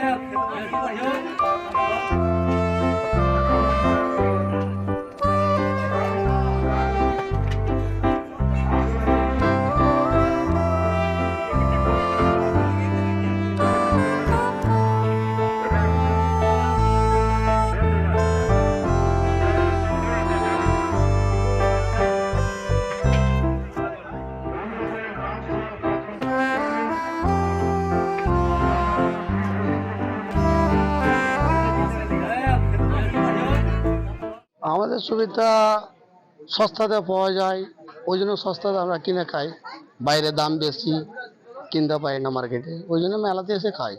Arab. আমাদের সুবিধা সস্তাতে পাওয়া যায়, ওই জন্য সস্তাতে আমরা কিনে খাই। বাইরে দাম বেশি, কিনতে পারি না মার্কেটে ওই জন্য মেলাতে এসে খাই।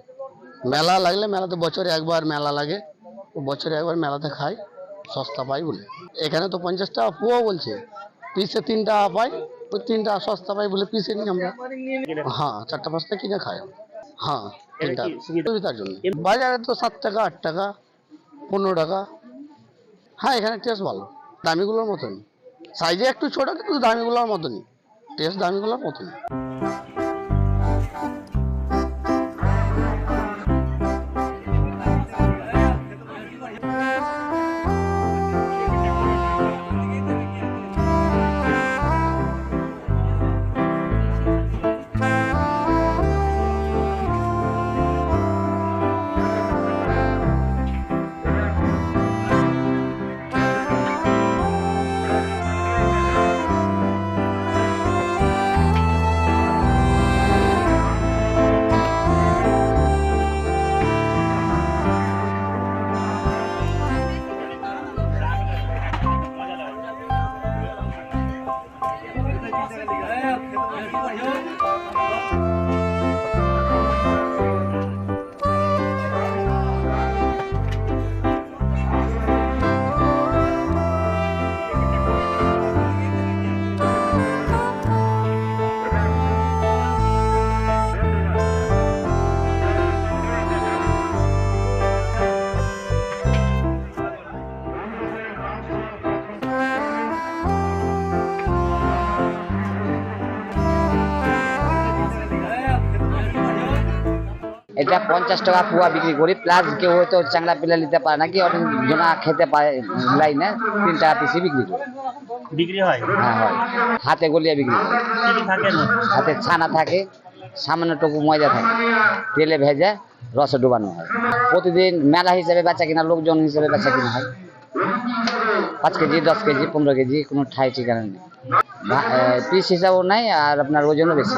মেলা লাগলে মেলাতে বছরে একবার মেলা লাগে। বছরে একবার মেলাতে খাই, সস্তা পাই বলে। এখানে তো পঞ্চাশ টাকা পুয়া বলছে। পিসে তিন টাকা পাই, ওই তিন টাকা সস্তা পাই বলে পিসে নিই আমরা। হ্যাঁ চারটা পাঁচটা কিনে খাই। হ্যাঁ তিনটা কি সুবিধার জন্য। বাজারে তো সাত টাকা, আট টাকা, পনেরো টাকা। হ্যাঁ এখানে টেস্ট ভালো। দামিগুলোর মতনই। সাইজে একটু ছোট, কিন্তু দামিগুলোর মতনই। টেস্ট দামিগুলোর মতনই। 哎呀开动了开动了哟 এটা পঞ্চাশ টাকা পোয়া বিক্রি করি প্লাস কেউ হয়তো চাংলা পিলা নিতে পারে না কি অনেক জনা খেতে পারে লাই না তিন টাকা পিসি বিক্রি করি। বিক্রি হয়? হ্যাঁ হয়। হাতে গলিয়ে বিক্রি করি? হাতে ছানা থাকে সামান্য টুকু ময়দা থাকে তেলে ভেজে রসে ডুবানো হয়। প্রতিদিন মেলা হিসেবে বেচা কিনা লোকজন হিসেবে বেচা কিনা হয়। পাঁচ কেজি দশ কেজি পনেরো কেজি কোনো ঠাই ঠিকানা নেই। পিস হিসাবেও নাই আর আপনার ওজনও বেশি।